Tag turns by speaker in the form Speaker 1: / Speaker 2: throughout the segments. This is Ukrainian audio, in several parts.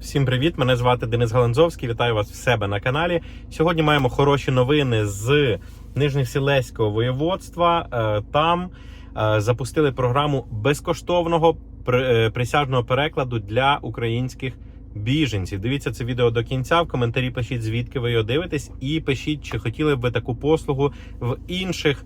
Speaker 1: Всім привіт! Мене звати Денис Галанзовський. Вітаю вас в себе на каналі. Сьогодні маємо хороші новини з Нижньосілеського воєводства. Е, Там е, запустили програму безкоштовного е, присяжного перекладу для українських біженців. Дивіться це відео до кінця. В коментарі пишіть, звідки ви його дивитесь, і пишіть, чи хотіли б ви таку послугу в інших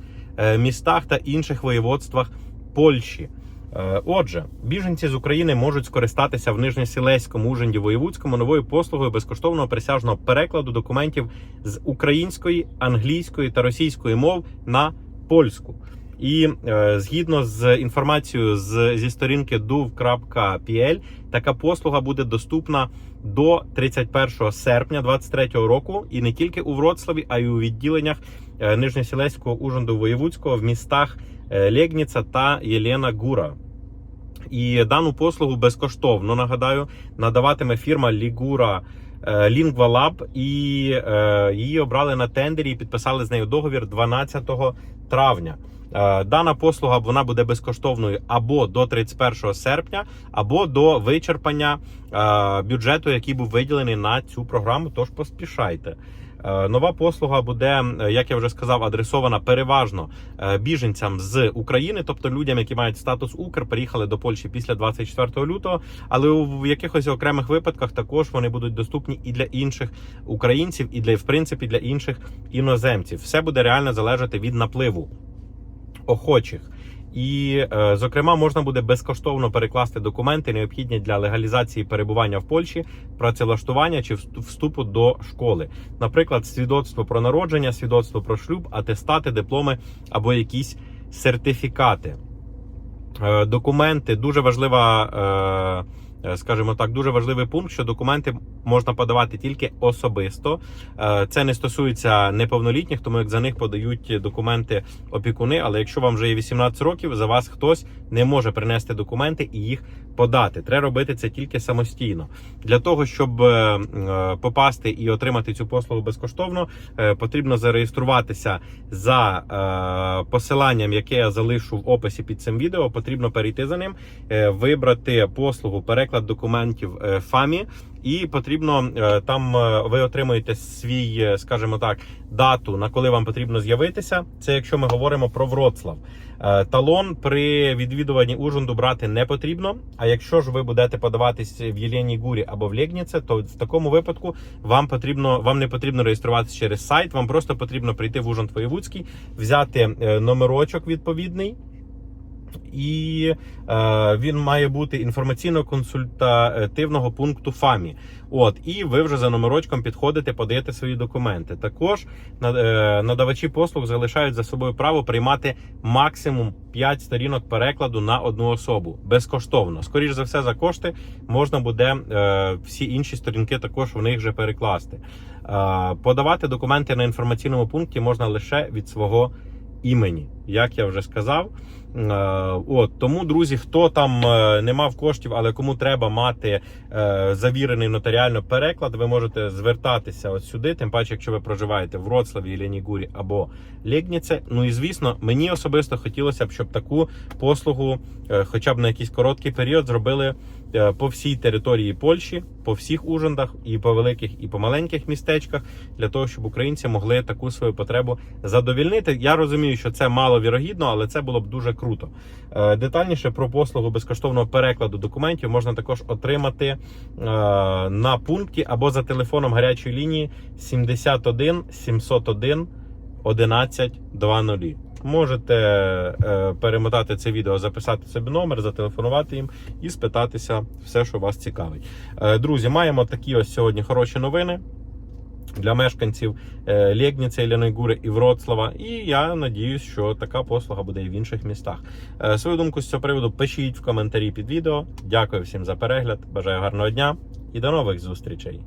Speaker 1: містах та інших воєводствах Польщі. Е, Отже, біженці з України можуть скористатися в Нижньосілеському Ужинді Воєвудському новою послугою безкоштовного присяжного перекладу документів з української, англійської та російської мов на польську. І е, згідно з інформацією з, зі сторінки duv.pl, така послуга буде доступна до 31 серпня 2023 року, і не тільки у Вроцлаві, а й у відділеннях е, Нижньосілеського Ужинду Воєвудського в містах е, Лєгніца та Єлена Гура. І дану послугу безкоштовно нагадаю надаватиме фірма Лігура Lingua Lab, і е, її обрали на тендері і підписали з нею договір 12 травня. Е, Дана послуга вона буде безкоштовною або до 31 серпня, або до вичерпання е, бюджету, який був виділений на цю програму. Тож поспішайте. Е, Нова послуга буде, як я вже сказав, адресована переважно біженцям з України, тобто людям, які мають статус Укр, приїхали до Польщі після 24 лютого. Але у якихось окремих випадках також вони будуть доступні і для інших українців, і для в принципі для інших іноземців. Все буде реально залежати від напливу охочих. І, е, зокрема, можна буде безкоштовно перекласти документи, необхідні для легалізації перебування в Польщі, працевлаштування чи вступу до школи, наприклад, свідоцтво про народження, свідоцтво про шлюб, атестати, дипломи або якісь сертифікати. Е, Документи дуже важлива, е, скажімо так, дуже важливий пункт, що документи можна подавати тільки особисто. Е, Це не стосується неповнолітніх, тому як за них подають документи опікуни. Але якщо вам вже є 18 років, за вас хтось не може принести документи і їх подати. Треба робити це тільки самостійно. Для того щоб е, е, попасти і отримати цю послугу безкоштовно, е, потрібно зареєструватися за е, посиланням, яке я залишу в описі під цим відео. Потрібно перейти за ним, е, вибрати послугу переклад документів е, ФАМІ. І потрібно е, там е, ви отримуєте свій, скажімо так, дату на коли вам потрібно з'явитися. Це якщо ми говоримо про Вроцлав. Талон при відвідуванні Ужунду брати не потрібно. А якщо ж ви будете подаватись в Єлені Гурі або в Лєгніце, то в такому випадку вам потрібно вам не потрібно реєструватися через сайт. Вам просто потрібно прийти в Ужунд Воєвудський, взяти номерочок відповідний. І е, він має бути інформаційно-консультативного пункту ФАМІ. От, і ви вже за номерочком підходите, подаєте свої документи. Також е, надавачі послуг залишають за собою право приймати максимум 5 сторінок перекладу на одну особу безкоштовно. Скоріше за все, за кошти можна буде е, всі інші сторінки також в них же перекласти. Е, подавати документи на інформаційному пункті можна лише від свого імені, як я вже сказав. Е, От тому, друзі, хто там е, не мав коштів, але кому треба мати е, завірений нотаріально переклад, ви можете звертатися от сюди. Тим паче, якщо ви проживаєте в Вроцлаві, Ленігурі або Лєгніце. Ну і звісно, мені особисто хотілося б, щоб таку послугу, хоча б на якийсь короткий період, зробили по всій території Польщі, по всіх ужиндах, і по великих, і по маленьких містечках, для того, щоб українці могли таку свою потребу задовільнити. Я розумію, що це маловірогідно, але це було б дуже круто. Е, Детальніше про послугу безкоштовного перекладу документів можна також отримати е, на пункті або за телефоном гарячої лінії 71 701 11 20. Можете е, перемотати це відео, записати собі номер, зателефонувати їм і спитатися все, що вас цікавить. Друзі, маємо такі ось сьогодні хороші новини для мешканців е, Лєгніця, Ілянойгури і Вроцлава. І я надіюсь, що така послуга буде і в інших містах. Е, Свою думку з цього приводу пишіть в коментарі під відео. Дякую всім за перегляд. Бажаю гарного дня і до нових зустрічей.